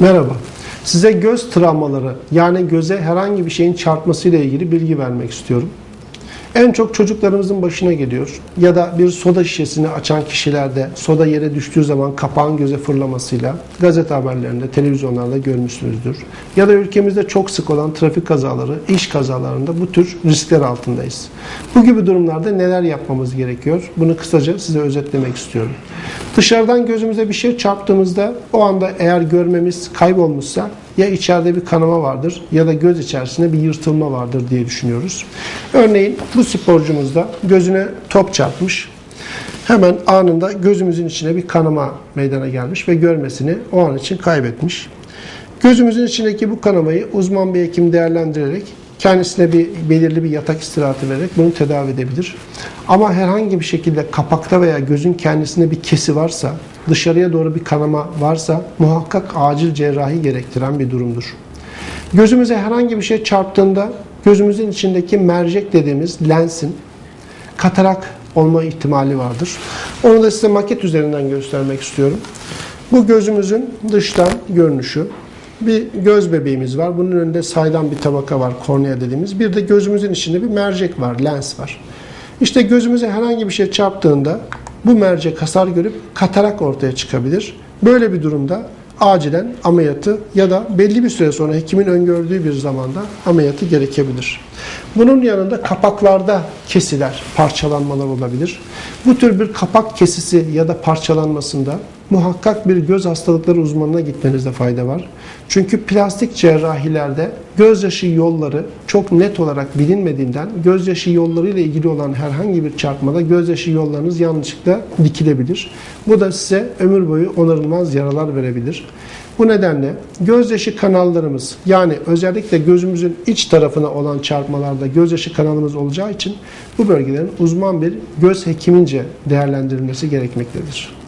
Merhaba. Size göz travmaları yani göze herhangi bir şeyin çarpmasıyla ilgili bilgi vermek istiyorum. En çok çocuklarımızın başına geliyor ya da bir soda şişesini açan kişilerde soda yere düştüğü zaman kapağın göze fırlamasıyla gazete haberlerinde, televizyonlarda görmüşsünüzdür. Ya da ülkemizde çok sık olan trafik kazaları, iş kazalarında bu tür riskler altındayız. Bu gibi durumlarda neler yapmamız gerekiyor? Bunu kısaca size özetlemek istiyorum. Dışarıdan gözümüze bir şey çarptığımızda o anda eğer görmemiz kaybolmuşsa ya içeride bir kanama vardır ya da göz içerisinde bir yırtılma vardır diye düşünüyoruz. Örneğin bu sporcumuz da gözüne top çarpmış. Hemen anında gözümüzün içine bir kanama meydana gelmiş ve görmesini o an için kaybetmiş. Gözümüzün içindeki bu kanamayı uzman bir hekim değerlendirerek kendisine bir belirli bir yatak istirahati vererek bunu tedavi edebilir. Ama herhangi bir şekilde kapakta veya gözün kendisinde bir kesi varsa, dışarıya doğru bir kanama varsa muhakkak acil cerrahi gerektiren bir durumdur. Gözümüze herhangi bir şey çarptığında gözümüzün içindeki mercek dediğimiz lensin katarak olma ihtimali vardır. Onu da size maket üzerinden göstermek istiyorum. Bu gözümüzün dıştan görünüşü. Bir göz bebeğimiz var. Bunun önünde saydam bir tabaka var, kornea dediğimiz. Bir de gözümüzün içinde bir mercek var, lens var. İşte gözümüze herhangi bir şey çarptığında bu mercek hasar görüp katarak ortaya çıkabilir. Böyle bir durumda acilen ameliyatı ya da belli bir süre sonra hekimin öngördüğü bir zamanda ameliyatı gerekebilir. Bunun yanında kapaklarda kesiler, parçalanmalar olabilir. Bu tür bir kapak kesisi ya da parçalanmasında muhakkak bir göz hastalıkları uzmanına gitmenizde fayda var. Çünkü plastik cerrahilerde gözyaşı yolları çok net olarak bilinmediğinden gözyaşı yolları ile ilgili olan herhangi bir çarpmada gözyaşı yollarınız yanlışlıkla dikilebilir. Bu da size ömür boyu onarılmaz yaralar verebilir. Bu nedenle gözyaşı kanallarımız yani özellikle gözümüzün iç tarafına olan çarpmalarda gözyaşı kanalımız olacağı için bu bölgelerin uzman bir göz hekimince değerlendirilmesi gerekmektedir.